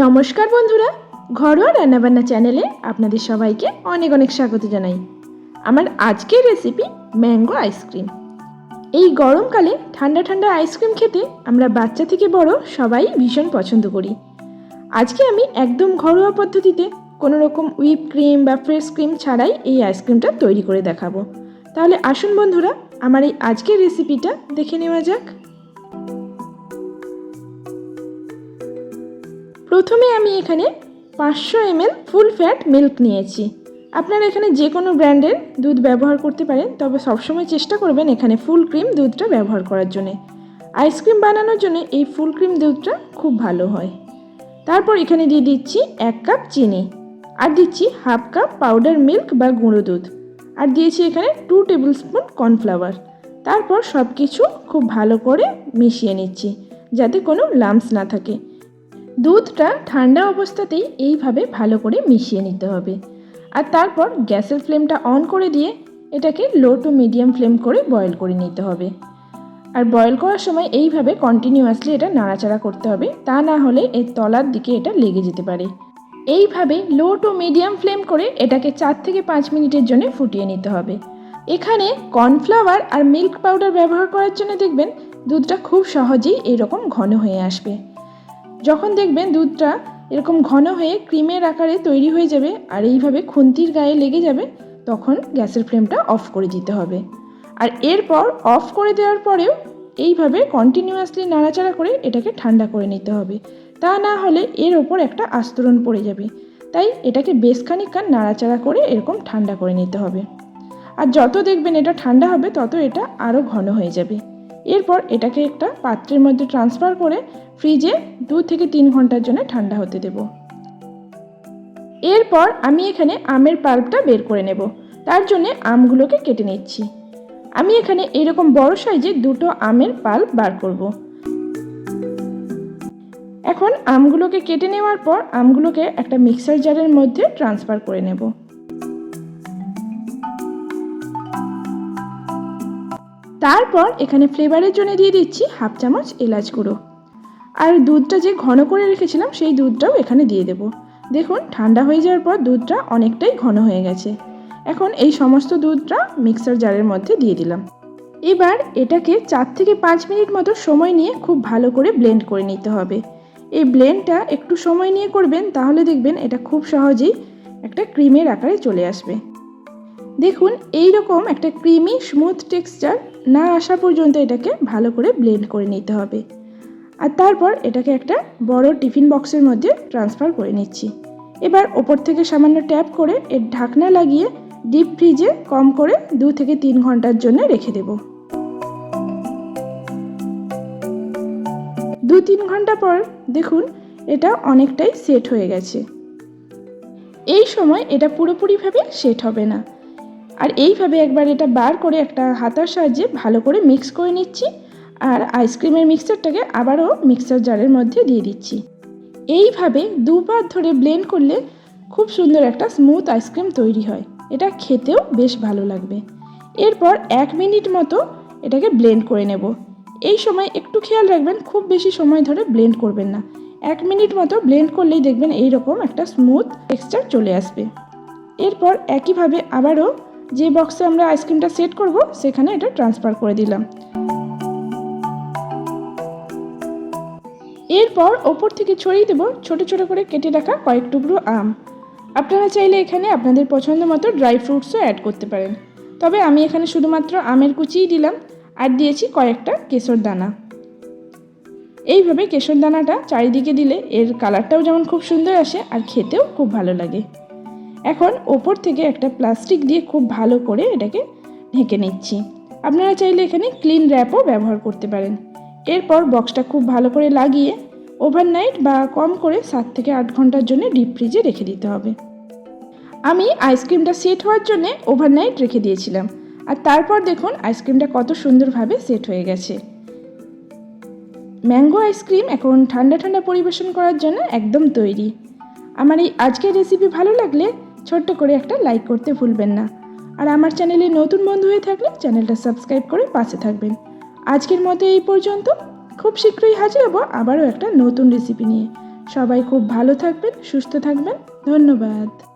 নমস্কার বন্ধুরা, ঘরোয়া রান্নাবান্না চ্যানেলে আপনাদের সবাইকে অনেক অনেক স্বাগত জানাই। আমার আজকের রেসিপি ম্যাঙ্গো আইসক্রিম এই গরমকালে ঠান্ডা ঠান্ডা আইসক্রিম খেতে আমরা বাচ্চা থেকে বড় সবাই ভীষণ পছন্দ করি। আজকে আমি একদম ঘরোয়া পদ্ধতিতে কোনো রকম হুইপ ক্রিম বা ফ্রেশ ক্রিম ছাড়াই এই আইসক্রিমটা তৈরি করে দেখাবো। তাহলে আসুন বন্ধুরা, আমার এই আজকের রেসিপিটা দেখে নেওয়া যাক। প্রথমে আমি এখানে পাঁচশো এমএল ফুল ফ্যাট মিল্ক নিয়েছি। আপনারা এখানে যে কোনো ব্র্যান্ডের দুধ ব্যবহার করতে পারেন, তবে সবসময় চেষ্টা করবেন এখানে ফুল ক্রিম দুধটা ব্যবহার করার জন্য। আইসক্রিম বানানোর জন্য এই ফুল ক্রিম দুধটা খুব ভালো হয়। তারপর এখানে দিয়ে দিচ্ছি এক কাপ চিনি, আর দিচ্ছি হাফ কাপ পাউডার মিল্ক বা গুঁড়ো দুধ, আর দিয়েছি এখানে টু টেবিল স্পুন কর্নফ্লাওয়ার। তারপর সব কিছু খুব ভালো করে মিশিয়ে নিচ্ছি, যাতে কোনো লাম্পস না থাকে। দুধটা ঠান্ডা অবস্থাতেই এইভাবে ভালো করে মিশিয়ে নিতে হবে। আর তারপর গ্যাসের ফ্লেমটা অন করে দিয়ে এটাকে লো টু মিডিয়াম ফ্লেম করে বয়েল করে নিতে হবে। আর বয়েল করার সময় এইভাবে কন্টিনিউয়াসলি এটা নাড়াচাড়া করতে হবে, তা না হলে এর তলার দিকে এটা লেগে যেতে পারে। এইভাবে লো টু মিডিয়াম ফ্লেম করে এটাকে চার থেকে পাঁচ মিনিটের জন্য ফুটিয়ে নিতে হবে। এখানে কর্নফ্লাওয়ার আর মিল্ক পাউডার ব্যবহার করার জন্য দেখবেন দুধটা খুব সহজেই এরকম ঘন হয়ে আসবে। যখন দেখবেন দুধটা এরকম ঘন হয়ে ক্রিমের আকারে তৈরি হয়ে যাবে আর এইভাবে খুন্তির গায়ে লেগে যাবে, তখন গ্যাসের ফ্লেমটা অফ করে দিতে হবে। আর এরপর অফ করে দেওয়ার পরেও এইভাবে কন্টিনিউয়াসলি নাড়াচাড়া করে এটাকে ঠান্ডা করে নিতে হবে। তা না হলে এর ওপর একটা আস্তরণ পড়ে যাবে। তাই এটাকে বেশ নাড়াচাড়া করে এরকম ঠান্ডা করে নিতে হবে। আর যত দেখবেন এটা ঠান্ডা হবে, তত এটা আরও ঘন হয়ে যাবে। এরপর এটাকে একটা পাত্রের মধ্যে ট্রান্সফার করে ফ্রিজে দু থেকে তিন ঘণ্টার জন্য ঠান্ডা হতে দেব। এরপর আমি এখানে আমের পাল্পটা বের করে নেব। তার জন্য আমগুলোকে কেটে নিচ্ছি। আমি এখানে এরকম বড় সাইজে দুটো আমের পাল্প বার করব। এখন আমগুলোকে কেটে নেওয়ার পর আমগুলোকে একটা মিক্সার জারের মধ্যে ট্রান্সফার করে নেব। তারপর এখানে ফ্লেভারের জন্য দিয়ে দিচ্ছি হাফ চামচ এলাচ গুঁড়ো। আর দুধটা যে ঘন করে রেখেছিলাম, সেই দুধটাও এখানে দিয়ে দেব। দেখুন, ঠান্ডা হয়ে যাওয়ার পর দুধটা অনেকটাই ঘন হয়ে গেছে। এখন এই সমস্ত দুধটা মিক্সার জারের মধ্যে দিয়ে দিলাম। এবার এটাকে চার থেকে পাঁচ মিনিট মতো সময় নিয়ে খুব ভালো করে ব্লেন্ড করে নিতে হবে। এই ব্লেন্ডটা একটু সময় নিয়ে করবেন, তাহলে দেখবেন এটা খুব সহজেই একটা ক্রিমের আকারে চলে আসবে। দেখুন এই রকম একটা ক্রিমি স্মুথ টেক্সচার না আসা পর্যন্ত এটাকে ভালো করে ব্লেন্ড করে নিতে হবে। আর তারপর এটাকে একটা বড় টিফিন বক্সের মধ্যে ট্রান্সফার করে নিচ্ছি। এবার ওপর থেকে সামান্য ট্যাপ করে এর ঢাকনা লাগিয়ে ডিপ ফ্রিজে কম করে দু থেকে তিন ঘণ্টার জন্য রেখে দেব। দু তিন ঘণ্টা পর দেখুন, এটা অনেকটাই সেট হয়ে গেছে। এই সময় এটা পুরোপুরিভাবে সেট হবে না। আর এইভাবে একবার এটা বার করে একটা হাতার সাহায্যে ভালো করে মিক্স করে নিচ্ছি। আর আইসক্রিমের মিক্সারটাকে আবারও মিক্সার জারের মধ্যে দিয়ে দিচ্ছি। এইভাবে দুবার ধরে ব্লেন্ড করলে খুব সুন্দর একটা স্মুথ আইসক্রিম তৈরি হয়। এটা খেতেও বেশ ভালো লাগবে। এরপর এক মিনিট মতো এটাকে ব্লেন্ড করে নেব। এই সময় একটু খেয়াল রাখবেন, খুব বেশি সময় ধরে ব্লেন্ড করবেন না। এক মিনিট মতো ব্লেন্ড করলেই দেখবেন এইরকম একটা স্মুথ টেক্সচার চলে আসবে। এরপর একইভাবে আবারও যে বক্সে আমরা আইসক্রিমটা সেট করব, সেখানে এটা ট্রান্সফার করে দিলাম। এরপর ওপর থেকে ছড়িয়ে দেবো ছোট ছোট করে কেটে রাখা কয়েক টুকরো আম। আপনারা চাইলে এখানে আপনাদের পছন্দ মতো ড্রাই ফ্রুটসও অ্যাড করতে পারেন। তবে আমি এখানে শুধুমাত্র আমের কুচিই দিলাম, আর দিয়েছি কয়েকটা কেশর দানা। এইভাবে কেশর দানাটা চারিদিকে দিলে এর কালারটাও যেমন খুব সুন্দর আসে, আর খেতেও খুব ভালো লাগে। এখন ওপর থেকে একটা প্লাস্টিক দিয়ে খুব ভালো করে এটাকে ঢেকে নিচ্ছি। আপনারা চাইলে এখানে ক্লিন র্যাপও ব্যবহার করতে পারেন। এরপর বক্সটা খুব ভালো করে লাগিয়ে ওভারনাইট বা কম করে সাত থেকে আট ঘণ্টার জন্য ডিপ ফ্রিজে রেখে দিতে হবে। আমি আইসক্রিমটা সেট হওয়ার জন্য ওভারনাইট রেখে দিয়েছিলাম। আর তারপর দেখুন আইসক্রিমটা কত সুন্দরভাবে সেট হয়ে গেছে। ম্যাঙ্গো আইসক্রিম এখন ঠান্ডা ঠান্ডা পরিবেশন করার জন্য একদম তৈরি। আমার এই আজকের রেসিপি ভালো লাগলে ছোট্ট করে একটা লাইক করতে ভুলবেন না। আর আমার চ্যানেলে নতুন বন্ধু হয়ে থাকলে চ্যানেলটা সাবস্ক্রাইব করে পাশে থাকবেন। আজকের মতো এই পর্যন্ত। খুব শীঘ্রই হাজির হব আবারও একটা নতুন রেসিপি নিয়ে। সবাই খুব ভালো থাকবেন, সুস্থ থাকবেন। ধন্যবাদ।